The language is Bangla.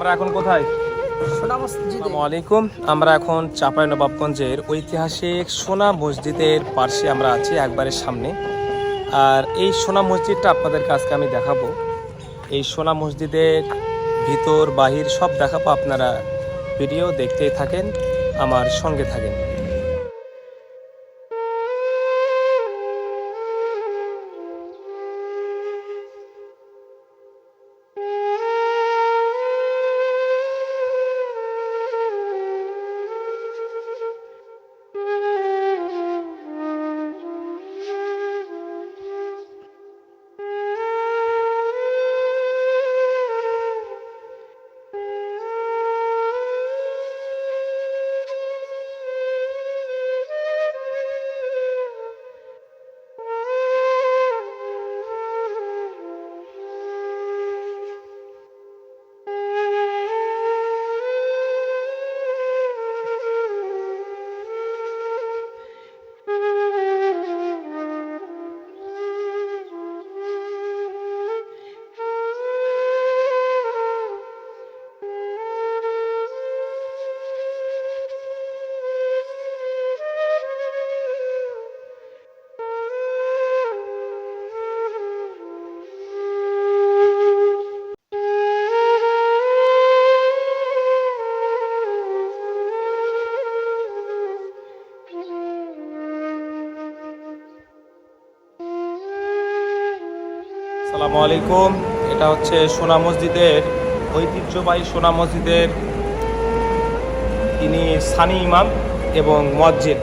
আমরা এখন কোথায়? আলাইকুম। আমরা এখন চাপাই নবাবগঞ্জের ঐতিহাসিক সোনা মসজিদের পার্শ্বে আমরা আছি একবারের সামনে। আর এই সোনা মসজিদটা আপনাদের কাছকে আমি দেখাবো। এই সোনা মসজিদের ভিতর বাহির সব দেখাবো। আপনারা ভিডিও দেখতেই থাকেন আমার সঙ্গে থাকেন। সালামু আলাইকুম। এটা হচ্ছে সোনা মসজিদের ঐতিহ্যবাহী সোনা মসজিদের। তিনি সানি ইমাম এবং মসজিদ